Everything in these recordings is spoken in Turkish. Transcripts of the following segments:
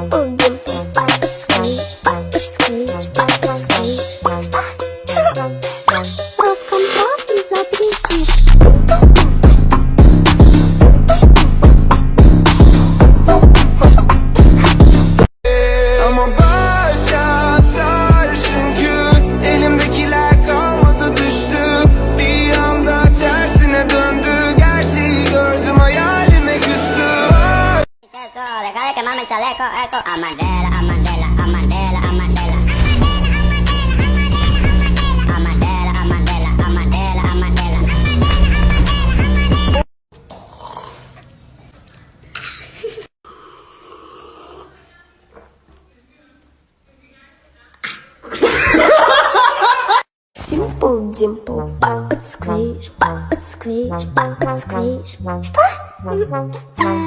Oh. eco. Amadela, Amadela, Amadela, Amadela. Amadela, Amadela, Amadela, Amadela. Simple dimple, папа squish, папа squish, папа squish. Что?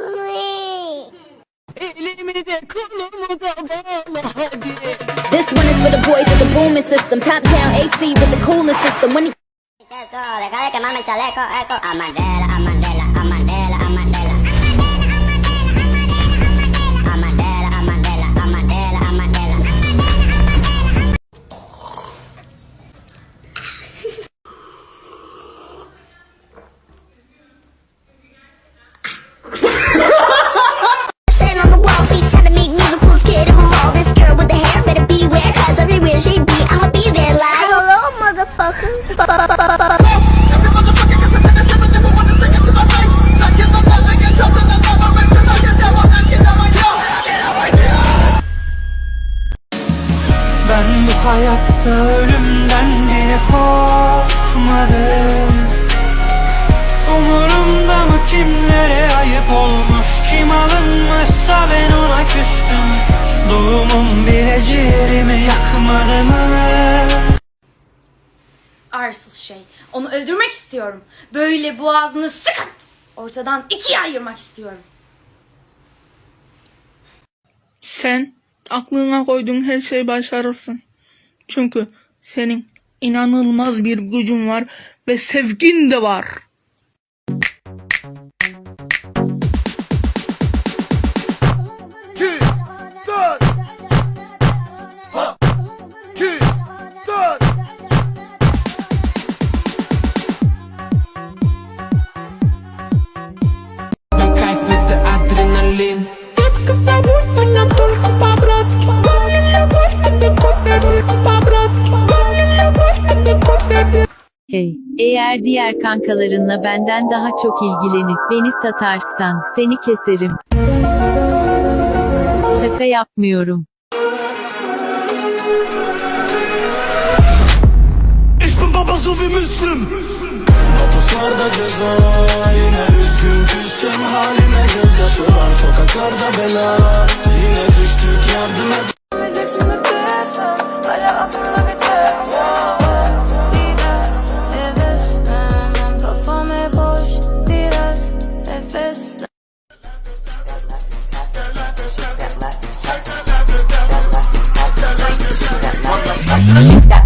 This one is for the boys with the booming system. Top down AC with the cooling system. When he Eso, deja de quemarme el chaleco, eco. Amadela, Amadela, Amadela, ciğerimi yakmadı mı? arsız şey. Onu öldürmek istiyorum. Böyle boğazını sıkıp ortadan ikiye ayırmak istiyorum. Sen aklına koyduğun her şeyi başarırsın. Çünkü senin inanılmaz bir gücün var ve sevgin de var. Hey, eğer diğer kankalarınla benden daha çok ilgilenip beni satarsan seni keserim. Şaka yapmıyorum. Ich bin Baba so wie Müslüm Mapuslarda ceza Yine Yeah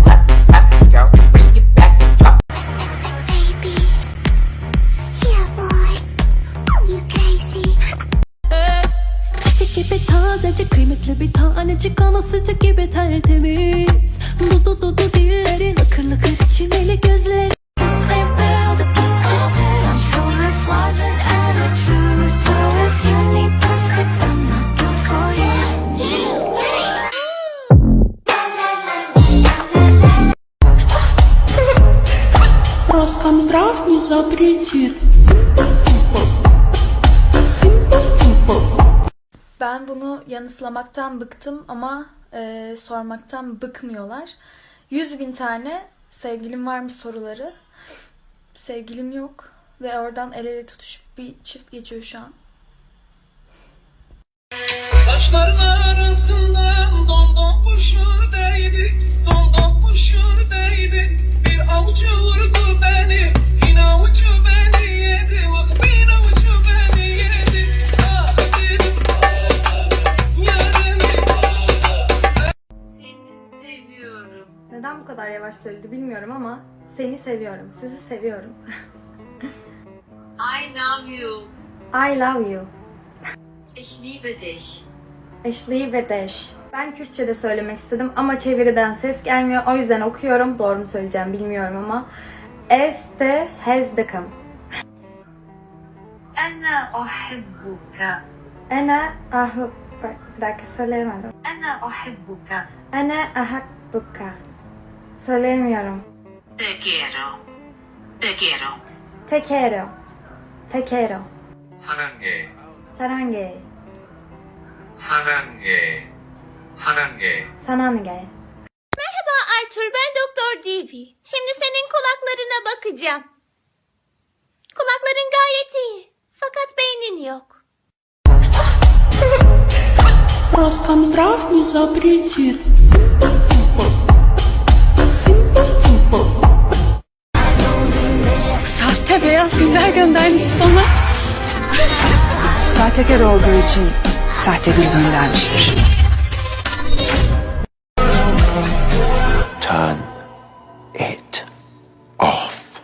Ben bunu yanıtlamaktan bıktım ama e, sormaktan bıkmıyorlar. 100 bin tane sevgilim var mı soruları. Sevgilim yok ve oradan el ele tutuşup bir çift geçiyor şu an. Taşların arasından yavaş söyledi bilmiyorum ama seni seviyorum. Sizi seviyorum. I love you. I love you. Ich liebe dich. Ich liebe dich. Ben Kürtçe'de söylemek istedim ama çeviriden ses gelmiyor. O yüzden okuyorum. Doğru mu söyleyeceğim bilmiyorum ama. Este hezdekam. Ana ahibbuka. Ana ahibbuka. Bir dakika söyleyemedim. Ana ahibbuka. Ana ahibbuka. Söyleyemiyorum. Te quiero. Te quiero. Tekero. Tekero. 사랑해, Sarange. 사랑해, 사랑해. Sanange. Merhaba Arthur, ben Doktor Divi. Şimdi senin kulaklarına bakacağım. Kulakların gayet iyi. Fakat beynin yok. Sahte Beyaz güller göndermiş sana. Sahtekar olduğu için sahte gül göndermiştir. Turn it off.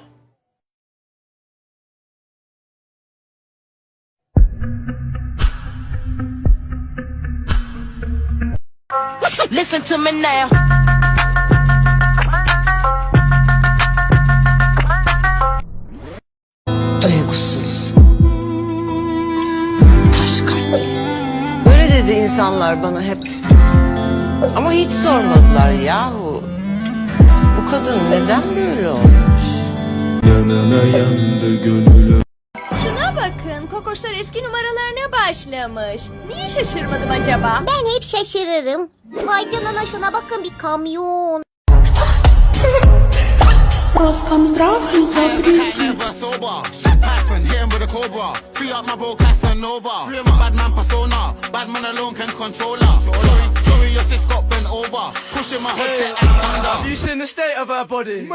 Listen to me now. Dedi insanlar bana hep. Ama hiç sormadılar yahu. Bu kadın neden böyle olmuş? Yanına yandı gönülüm Şuna bakın kokoşlar eski numaralarına başlamış. Niye şaşırmadım acaba? Ben hep şaşırırım. Vay canına şuna bakın bir kamyon. sober Python, hit him with a cobra. Free up my bro Casanova. Free my bad man persona Bad man alone can control her. Sorry, sorry your sis got bent over. Pushing my hot tech and thunder Have you seen the state of her body?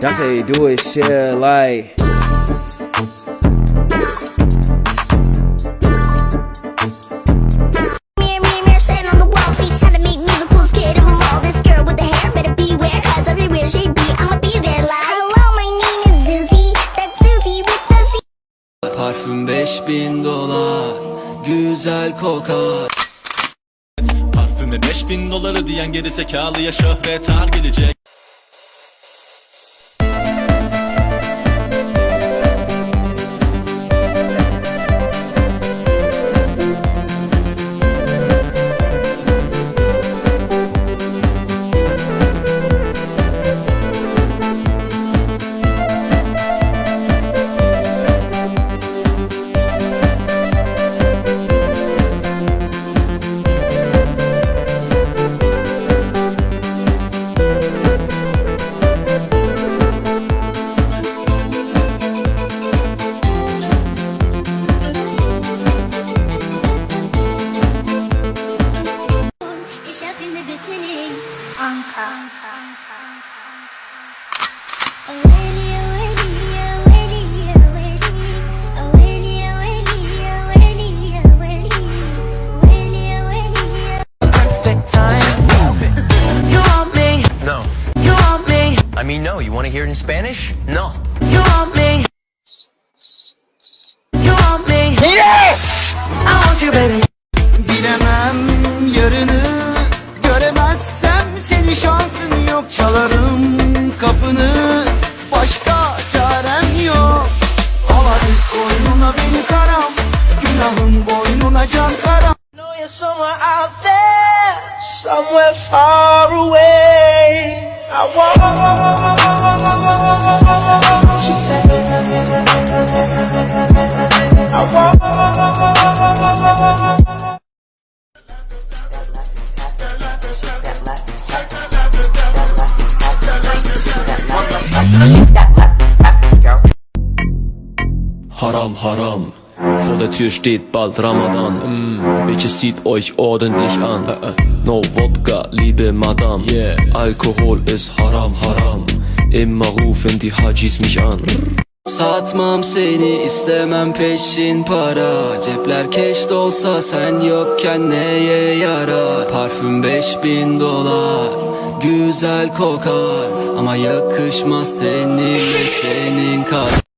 That's how you do it, shit, like. 5000 dolar. Güzel kokar. Parfüme 5000 doları diyen geri zekalıya şöhret har gelecek I mean, no. You want to hear it in Spanish? No. You want me. You want me. Yes! I want you, baby. Yok Çalarım kapını. Başka çarem yok. Hadi koynuna beni karam Günahın boynuna can karam. Somewhere out there, somewhere far Haram haram Vor der Tür steht bald Ramadan. Mm. Bitches zieht euch ordentlich an. No Wodka, liebe Madame. Alkohol ist haram, haram. Immer rufen die Hajis mich an. Satmam seni istemem peşin para Cepler keş dolsa sen yokken neye yarar Parfüm 5000 dolar Güzel kokar Ama yakışmaz tenime senin kar